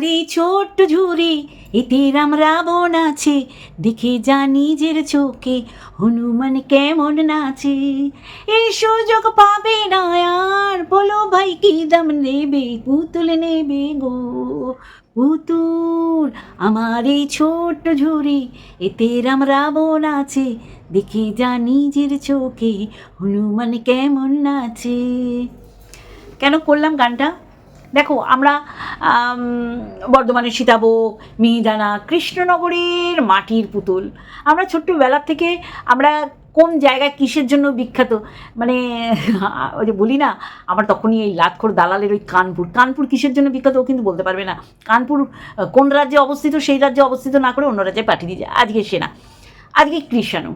আমার এই ছোট্ট ঝুড়ি, এতে রাম রাবণ আছে। দেখে যা নিজের চোখে, হনুমান কেমন নাচে। এই সুযোগ পাবে না আর, বলো ভাই কি দাম নেবে? পুতুল নেবে গো। পুতুল, আমার এই ছোট্ট ঝুড়ি, এতে রাম রাবণ আছে। দেখে যা নিজের চোখে, হনুমান কেমন নাচে। কেন করলাম গানটা? দেখো আমরা আম, বর্ধমানের সীতাভোগ মিহিদানা কৃষ্ণনগরের মাটির পুতুল। আমরা ছোট্টবেলার থেকে আমরা কোন জায়গায় কিসের জন্য বিখ্যাত? মানে ওই যে বলি না আমার তখনই এই লাতখোর দালালের ওই কানপুর। কানপুর কিসের জন্য বিখ্যাত ও কিন্তু বলতে পারবে না। কানপুর কোন রাজ্যে অবস্থিত সেই রাজ্যে অবস্থিত না করে অন্য রাজ্যে পাঠিয়ে দিয়ে যায় আজকে সে না আজকে কৃষাণু।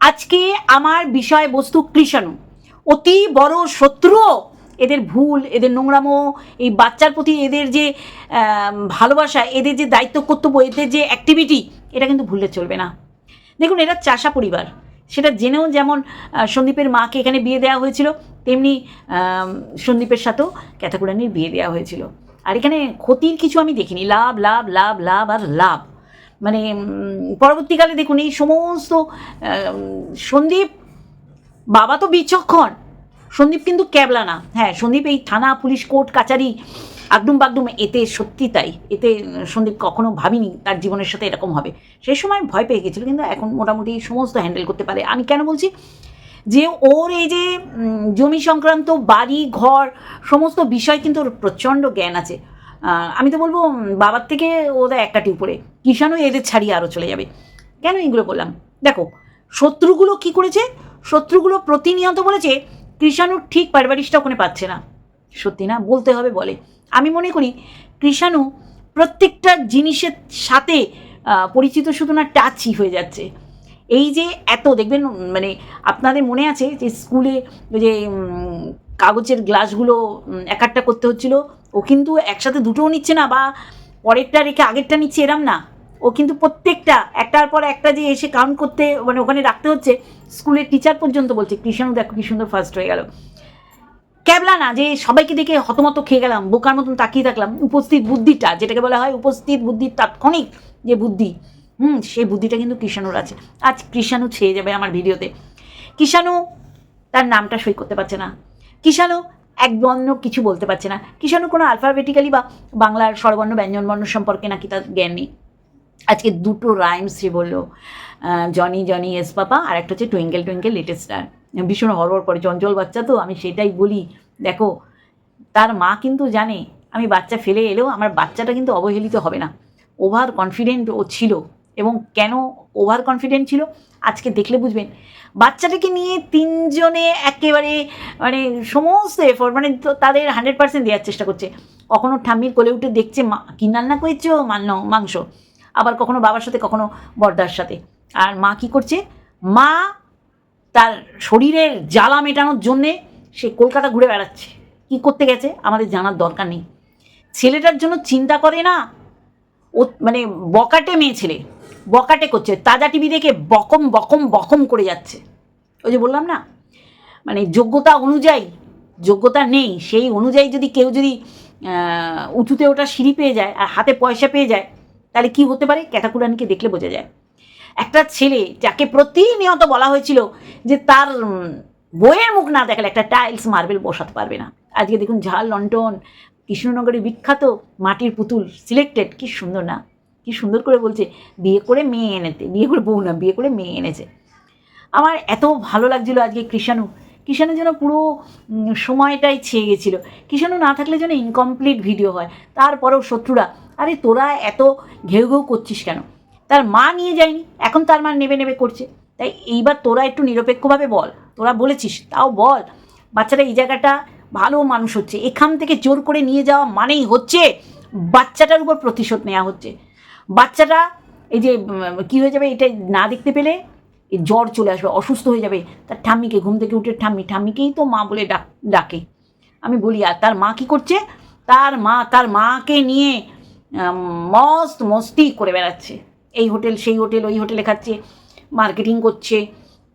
আজকে আমার বিষয়বস্তু কৃষাণু। অতি বড় শত্রুও এদের ভুল, এদের নোংরামো, এই বাচ্চার প্রতি এদের যে ভালোবাসা, এদের যে দায়িত্ব, কর্তব্য, এদের যে অ্যাক্টিভিটি এটা কিন্তু ভুললে চলবে না। দেখুন, এরা চাষা পরিবার। সেটা জেনেও যেমন সন্দীপের মাকে এখানে বিয়ে দেওয়া হয়েছিল, তেমনি সন্দীপের সাথেও ক্যাথাকুরানির বিয়ে দেওয়া হয়েছিল। আর এখানে ক্ষতির কিছু আমি দেখিনি। লাভ লাভ লাভ লাভ আর লাভ। মানে পরবর্তীকালে দেখুন, এই সমস্ত সন্দীপ, বাবা তো বিচক্ষণ। সন্দীপ কিন্তু ক্যাবলা না। হ্যাঁ সন্দীপ এই থানা, পুলিশ, কোর্ট, কাচারি আগডুম বাগডুম এতে সত্যি তাই। এতে সন্দীপ কখনো ভাবিনি তার জীবনের সাথে এরকম হবে। সেই সময় ভয় পেয়ে গেছিল, কিন্তু এখন মোটামুটি সমস্ত হ্যান্ডেল করতে পারে। আমি কেন বলছি? যে ওর এই যে জমি সংক্রান্ত, বাড়ি, ঘর, সমস্ত বিষয় কিন্তু ওর প্রচণ্ড জ্ঞান আছে। আমি তো বলব বাবার থেকে ওদের একটাটি উপরে। কিষাণও এদের ছাড়িয়ে আরও চলে যাবে। কেন এগুলো বললাম? দেখো, শত্রুগুলো কি করেছে? শত্রুগুলো প্রতিনিয়ত বলেছে কৃষাণু ঠিক পারিবারিকটা ওখানে পাচ্ছে না। সত্যি না? বলতে হবে, বলে। আমি মনে করি কৃষাণু প্রত্যেকটা জিনিসের সাথে পরিচিত শুধু না টাচই হয়ে যাচ্ছে। এই যে এত, দেখবেন মানে আপনাদের মনে আছে যে স্কুলে যে কাগজের গ্লাসগুলো এক করতে হচ্ছিল, ও কিন্তু একসাথে দুটোও নিচ্ছে না, বা পরেরটা রেখে আগেরটা নিচ্ছে, এরম না। ও কিন্তু প্রত্যেকটা, একটার পর একটা যে এসে কাউন্ট করতে মানে ওখানে রাখতে হচ্ছে, স্কুলের টিচার পর্যন্ত বলছে কৃষাণু দেখো কি সুন্দর ফার্স্ট হয়ে গেল। ক্যাবলা না, যে সবাইকে দেখে হতমত খেয়ে গেলাম, বোকার মতন তাকিয়ে থাকলাম, উপস্থিত বুদ্ধিটা, যেটাকে বলা হয় উপস্থিত বুদ্ধির তাৎক্ষণিক যে বুদ্ধি, হুম সেই বুদ্ধিটা কিন্তু কৃষাণুর আছে। আজ কৃষাণু ছেয়ে যাবে আমার ভিডিওতে। কৃষাণু তার নামটা সই করতে পারছে না। কৃষাণু এক বর্ণ কিছু বলতে পারছে না। কৃষাণু কোনো আলফাবেটিক্যালি বা বাংলার স্বরবর্ণ, ব্যঞ্জনবর্ণ সম্পর্কে নাকি তার জ্ঞান নেই। আজকে দুটো রাইমস সে বলল জনি জনি এস পাপা আর একটা হচ্ছে টুইঙ্কেল টুইঙ্কেল লিটল স্টার ভীষণ হরবর করে, চঞ্চল বাচ্চা তো, আমি সেটাই বলি। দেখো, তার মা কিন্তু জানে, আমি বাচ্চা ফেলে এলেও আমার বাচ্চাটা কিন্তু অবহেলিত হবে না। ওভার কনফিডেন্ট ও ছিল, এবং কেন ওভার কনফিডেন্ট ছিল? আজকে দেখলে বুঝবেন। বাচ্চাটাকে নিয়ে তিনজনে একেবারে মানে সমস্ত এফোর্ট মানে তাদের হান্ড্রেড পার্সেন্ট দেওয়ার চেষ্টা করছে। কখনো ঠাম্মির কোলে উঠে দেখছে মা, কি রান্না করেছ? মান্য মাংস। আবার কখনো বাবার সাথে, কখনো বর্দার সাথে। আর মা কি করছে? মা তার শরীরের জ্বালা মেটানোর জন্যে সে কলকাতা ঘুরে বেড়াচ্ছে। কি করতে গেছে? আমাদের জানার দরকার নেই। ছেলেটার জন্য চিন্তা করে না। ও মানে বকাটে মেয়ে ছেলে, বকাটে করছে। তাজা টিভি দেখে বকম বকম বকম করে যাচ্ছে। ওই যে বললাম না? মানে যোগ্যতা অনুযায়ী, যোগ্যতা নেই। সেই অনুযায়ী যদি কেউ যদি উঁচুতে ওটা সিঁড়ি পেয়ে যায় আর হাতে পয়সা পেয়ে যায় তাহলে কি হতে পারে? ক্যাটাকুরানিকে দেখলে বোঝা যায়। একটা ছেলে যাকে প্রতিনিয়ত বলা হয়েছিল যে তার বইয়ের মুখ না দেখালে একটা টাইলস মার্বেল বসাতে পারবে না। আজকে দেখুন ঝাল লন্ঠন কৃষ্ণনগরের বিখ্যাত মাটির পুতুল, সিলেক্টেড, কি সুন্দর না? কি সুন্দর করে বলছে, বিয়ে করে মেয়ে এনেতে বিয়ে করে বউ না, বিয়ে করে মেয়ে এনেছে। আমার এত ভালো লাগছিল আজকে কৃষাণু কৃষাণু যেন পুরো সময়টাই ছেয়ে গেছিল। কৃষাণু না থাকলে যেন ইনকমপ্লিট ভিডিও হয়। তারপরেও শত্রুরা, আরে তোরা এত ঘেউ ঘেউ করছিস কেন? তার মা নিয়ে যায়নি, এখন তার মা নেবে নেবে করছে। তাই এইবার তোরা একটু নিরপেক্ষভাবে বল। তোরা বলেছিস, তাও বল। বাচ্চাটা এই জায়গাটা ভালো মানুষ হচ্ছে। এখান থেকে জোর করে নিয়ে যাওয়া মানেই হচ্ছে বাচ্চাটার উপর প্রতিশোধ নেওয়া হচ্ছে। বাচ্চাটা, এই যে কী হয়ে যাবে এটা না দেখতে পেলে জ্বর চলে আসবে, অসুস্থ হয়ে যাবে। তার ঠাম্মিকে, ঘুম থেকে উঠে ঠাম্মি, ঠাম্মিকেই তো মা বলে ডাক, ডাকে। আমি বলি, আর তার মা কি করছে? তার মা, তার মাকে নিয়ে মস্ত মস্তি করে বেড়াচ্ছে। এই হোটেল, সেই হোটেল, ওই হোটেলে খাচ্ছে, মার্কেটিং করছে,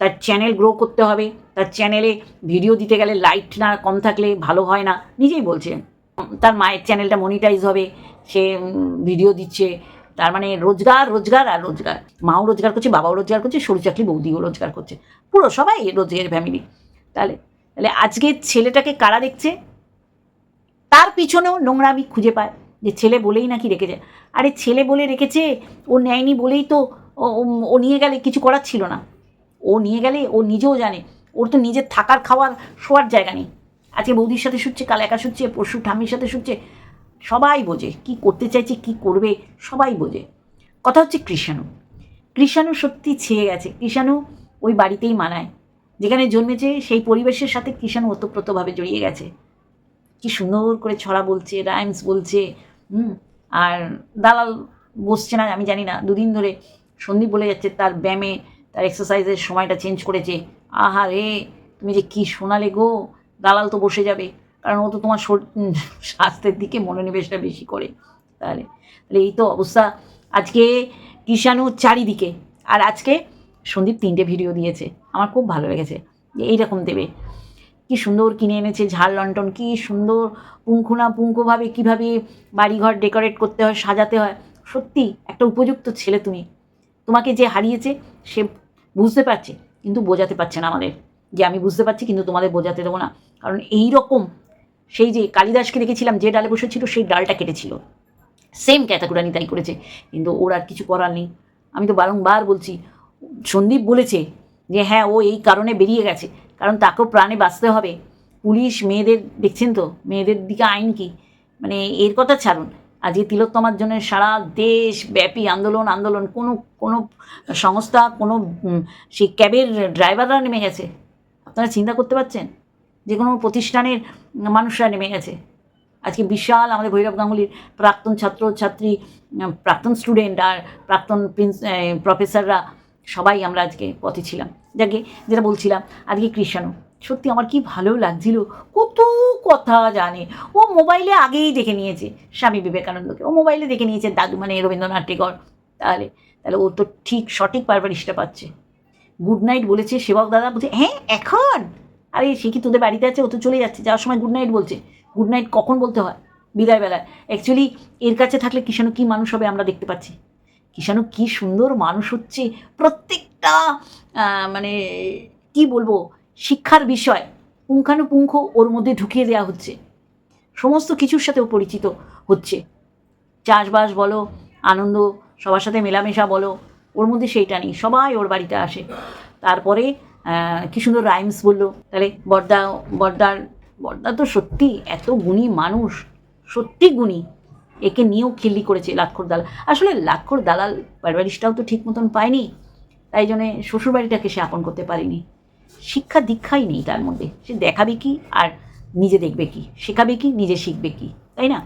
তার চ্যানেল গ্রো করতে হবে, তার চ্যানেলে ভিডিও দিতে গেলে লাইট না কম থাকলে ভালো হয় না। নিজেই বলছে, তার মায়ের চ্যানেলটা মনিটাইজ হবে, সে ভিডিও দিচ্ছে তার মানে রোজগার রোজগার আর রোজগার। মাও রোজগার করছে, বাবাও রোজগার করছে, সরু চাকরি বৌদিও রোজগার করছে। পুরো সবাই রোজগারের ফ্যামিলি তাহলে তাহলে আজকে ছেলেটাকে কারা দেখছে? তার পিছনেও নোংরামি খুঁজে পায়। যে ছেলে বলেই নাকি রেখেছে। আরে ছেলে বলে রেখেছে, ও নেয়নি বলেই তো ও- নিয়ে গেলে কিছু করার ছিল না। ও নিয়ে গেলে ও নিজেও জানে। ওর তো নিজের থাকার, খাওয়ার শোয়ার জায়গা নেই। আজকে বৌদির সাথে শুচ্ছে, কাল একা শুচ্ছে, পরশু ঠাম্মির সাথে শুচ্ছে। সবাই বোঝে, কি করতে চাইছে, কি করবে, সবাই বোঝে। কথা হচ্ছে কৃষাণু। কৃষাণু সত্যি ছেয়ে গেছে। কৃষাণু ওই বাড়িতেই মানায়। যেখানে জন্মেছে, সেই পরিবেশের সাথে কৃষাণু ওতপ্রোতভাবে জড়িয়ে গেছে। কি সুন্দর করে ছড়া বলছে রাইমস বলছে, হুম, আর দালাল বসছে না, আমি জানি না। দুদিন ধরে সন্দীপ বলে যাচ্ছে, তার ব্যায়ামে, তার এক্সারসাইজের সময়টা চেঞ্জ করেছে। আহা রে, তুমি যে কি শোনালে গো, দালাল তো বসে যাবে। কারণ ও তো তোমার স্বাস্থ্যের দিকে মনোনিবেশটা বেশি করে। তাহলে তাহলে এই তো অবস্থা। আজকে কিষাণু চারিদিকে, আর আজকে সন্দীপ তিনটে ভিডিও দিয়েছে। আমার খুব ভালো লেগেছে, যে এইরকম দেবে। কি সুন্দর কিনে এনেছে ঝাল লন্ঠন কি সুন্দর পুঙ্খুনা পুঙ্খভাবে কীভাবে বাড়িঘর ডেকোরেট করতে হয়, সাজাতে হয়। সত্যি, একটা উপযুক্ত ছেলে তুমি। তোমাকে যে হারিয়েছে, সে বুঝতে পারছে, কিন্তু বোঝাতে পারছে না আমাদের। যে আমি বুঝতে পারছি, কিন্তু তোমাদের বোঝাতে দেবো না। কারণ এই রকম সেই যে কালিদাসকে দেখেছিলাম, যে ডালে বসেছিল, সেই ডালটা কেটেছিল। সেম ক্যাটাকুরানি তাই করেছে। কিন্তু ওর আর কিছু করার নেই। আমি তো বারংবার বলছি, সন্দীপ বলেছে যে হ্যাঁ ও এই কারণে বেরিয়ে গেছে। কারণ তাকেও প্রাণে বাঁচতে হবে। পুলিশ, মেয়েদের, দেখছেন তো? মেয়েদের দিকে আইন কি? মানে এর কথা ছাড়ুন। আজকে তিলোত্তমার জন্য সারা দেশব্যাপী আন্দোলন আন্দোলন, কোনো কোনো সংস্থা, কোনো সেই ক্যাবের ড্রাইভাররা নেমে গেছে। আপনারা চিন্তা করতে পারছেন? যে কোনো প্রতিষ্ঠানের মানুষরা নেমে গেছে। আজকে বিশাল আমাদের ভৈরব গাঙ্গুলির প্রাক্তন ছাত্র, ছাত্রী প্রাক্তন স্টুডেন্ট আর প্রাক্তন প্রিন্স প্রফেসররা সবাই আমরা আজকে পথে ছিলাম। যাকে, যেটা বলছিলাম, আজকে কৃষ্ণাণু সত্যি আমার কি ভালো লাগছিল, কত কথা জানে। ও মোবাইলে আগেই দেখে নিয়েছে স্বামী বিবেকানন্দকে। ও মোবাইলে দেখে নিয়েছে দাদু মানে রবীন্দ্রনাথ টেগর তাহলে তাহলে ও তো ঠিক সঠিক পারভারিশটা পাচ্ছে। গুড নাইট বলেছে সেবক দাদা, বলছে হ্যাঁ এখন? আরে, সে কি তোদের বাড়িতে আছে? ও তো চলে যাচ্ছে। যাওয়ার সময় গুড নাইট বলছে। গুড নাইট কখন বলতে হয়? বিদায়বেলায়। অ্যাকচুয়ালি এর কাছে থাকলে কিষাণু কী মানুষ হবে আমরা দেখতে পাচ্ছি। কিষাণু কী সুন্দর মানুষ হচ্ছে। প্রত্যেকটা মানে কি বলব, শিক্ষার বিষয় পুঙ্খানুপুঙ্খ ওর মধ্যে ঢুকিয়ে দেওয়া হচ্ছে। সমস্ত কিছুর সাথে ও পরিচিত হচ্ছে। চাষবাস বলো, আনন্দ, সবার সাথে মেলামেশা বলো, ওর মধ্যে সেইটা নেই। সবাই ওর বাড়িতে আসে। তারপরে কি সুন্দর রাইমস বলল। তাহলে বর্দা, বর্দার, বর্দা তো সত্যি এত গুণী মানুষ, সত্যি গুণী। একে নিয়েও খিল্লি করেছে লাক্ষর দালাল। আসলে লাক্ষর দালাল পারবারিশটাও তো ঠিক মতন পায়নি, তাই জন্যে শ্বশুরবাড়িটাকে সে আপন করতে পারেনি। শিক্ষা দীক্ষাই নেই তার মধ্যে। সে দেখাবে কি আর নিজে দেখবে কি? শেখাবে কি, নিজে শিখবে কি? তাই না?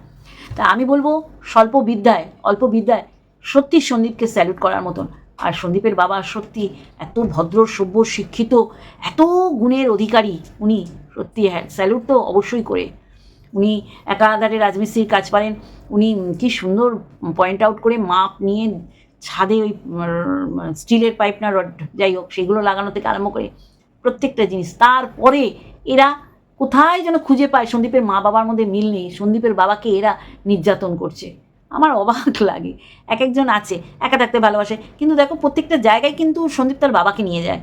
তা আমি বলব স্বল্প বিদ্যায় অল্প বিদ্যায় সত্যি সন্দীপকে স্যালুট করার মতন। আর সন্দীপের বাবা সত্যি এত ভদ্র, সভ্য, শিক্ষিত, এত গুণের অধিকারী। উনি সত্যি হ্যাঁ স্যালুট তো অবশ্যই করে। উনি একাধারে রাজমিস্ত্রির কাজ পারেন। উনি কি সুন্দর পয়েন্ট আউট করে মাপ নিয়ে ছাদে ওই স্টিলের পাইপ না, রড, যাই হোক, সেগুলো লাগানো থেকে আরম্ভ করে প্রত্যেকটা জিনিস। তারপরে এরা কোথায় যেন খুঁজে পায়। সন্দীপের মা বাবার মধ্যে মিল নেই। সন্দীপের বাবাকে এরা নির্যাতন করছে। আমার অবাক লাগে। এক একজন আছে, একা থাকতে ভালোবাসে। কিন্তু দেখো, প্রত্যেকটা জায়গায় কিন্তু সন্দীপ তার বাবাকে নিয়ে যায়।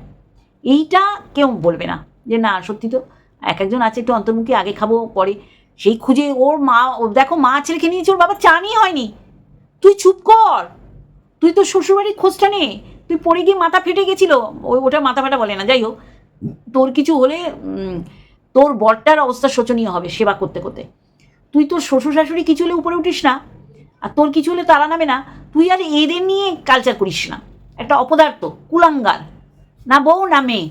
এইটা কেউ বলবে না যে, না, সত্যি তো এক একজন আছে, একটু অন্তর্মুখী, আগে খাব, পরে। সেই খুঁজে ওর মা দেখো, মা ছেলেকে নিয়েছে ওর বাবা চানই হয়নি। তুই চুপ কর। তুই তো শ্বশুরবাড়ির খোঁজটা নে। তুই পড়ে গিয়ে মাথা ফেটে গেছিল। ওই ওটা মাথা ফাটা বলে না, যাই হোক। তোর কিছু হলে তোর বরটার অবস্থা শোচনীয় হবে সেবা করতে করতে। তুই তোর শ্বশুর শাশুড়ি কিছু হলে উপরে উঠিস না। আর তোর কিছু হলে তারা নামে না। তুই আর এদের নিয়ে কালচার করিস না। একটা অপদার্থ, কুলাঙ্গার। না বউ, না মেয়ে।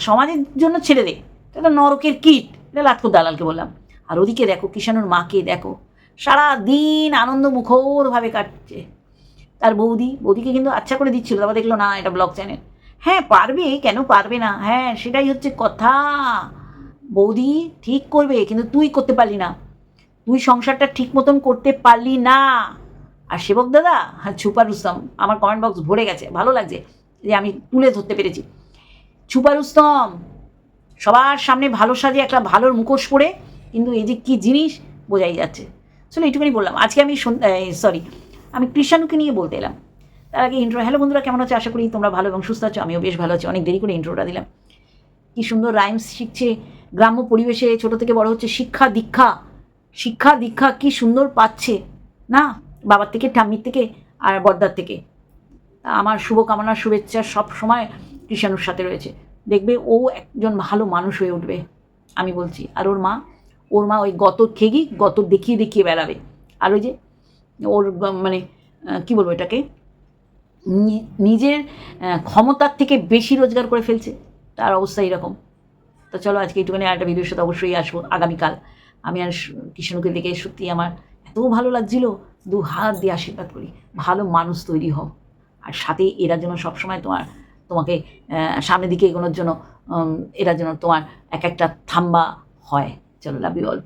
সমাজের জন্য ছেড়ে দে। এটা নরকের কীট। এটা লাটকো দালালকে বললাম। আর ওদিকে দেখো, কিষাণুর মাকে দেখো। সারা দিন আনন্দ মুখরভাবে কাটছে। তার বৌদি, বৌদিকে কিন্তু আচ্ছা করে দিচ্ছিল। তারপর দেখল, না, এটা ব্লগ চ্যানেল। হ্যাঁ পারবে, কেন পারবে না? হ্যাঁ সেটাই হচ্ছে কথা। বৌদি ঠিক করবে, কিন্তু তুই করতে পারলি না। তুই সংসারটা ঠিক মতন করতে পারলি না। আর সেবক দাদা হ্যাঁ ছুপা রুস্তম আমার কমেন্ট বক্স ভরে গেছে, ভালো লাগছে যে আমি তুলে ধরতে পেরেছি। ছুপা রুস্তম সবার সামনে ভালো সাজে একটা ভালোর মুখোশ পরে, কিন্তু এই যে কী জিনিস, বোঝাই যাচ্ছে। চলো এইটুকুনি বললাম। আজকে আমি সরি আমি কৃষাণুকে নিয়ে বলতে এলাম। তার আগে ইন্ট্রো হ্যালো বন্ধুরা, কেমন আছো? আশা করি তোমরা ভালো এবং সুস্থ আছো। আমিও বেশ ভালো আছি। অনেক দেরি করে ইন্ট্রোটা দিলাম। কি সুন্দর রাইমস শিখছে। গ্রাম্য পরিবেশে ছোট থেকে বড় হচ্ছে শিক্ষা দীক্ষা। শিক্ষা দীক্ষা কি সুন্দর পাচ্ছে? না? বাবার থেকে, ঠাম্মির থেকে আর বর্দার থেকে। আমার শুভকামনা, শুভেচ্ছা সব সময় কৃষাণুর সাথে রয়েছে। দেখবে ও একজন ভালো মানুষ হয়ে উঠবে, আমি বলছি। আর ওর মা ওর মা ওই গত খেগি গত দেখিয়ে দেখিয়ে বেড়াবে। আর ওই যে ওর মানে কি বলব এটাকে? নিজের ক্ষমতার থেকে বেশি রোজগার করে ফেলছে। তার অবস্থা এরকম তো চলো আজকে একটুখানি আর একটা ভিডিওর সাথে অবশ্যই আসব আগামীকাল। আমি আর কৃষ্ণকে দেখে সত্যি আমার এত ভালো লাগছিল, দু হাত দিয়ে আশীর্বাদ করি, ভালো মানুষ তৈরি হও। আর সাথে এরা যেন সবসময় তোমার, তোমাকে সামনের দিকে এগোনোর জন্য এরা যেন তোমার এক একটা থাম্বা হয়। চলো লাভ ইউ অল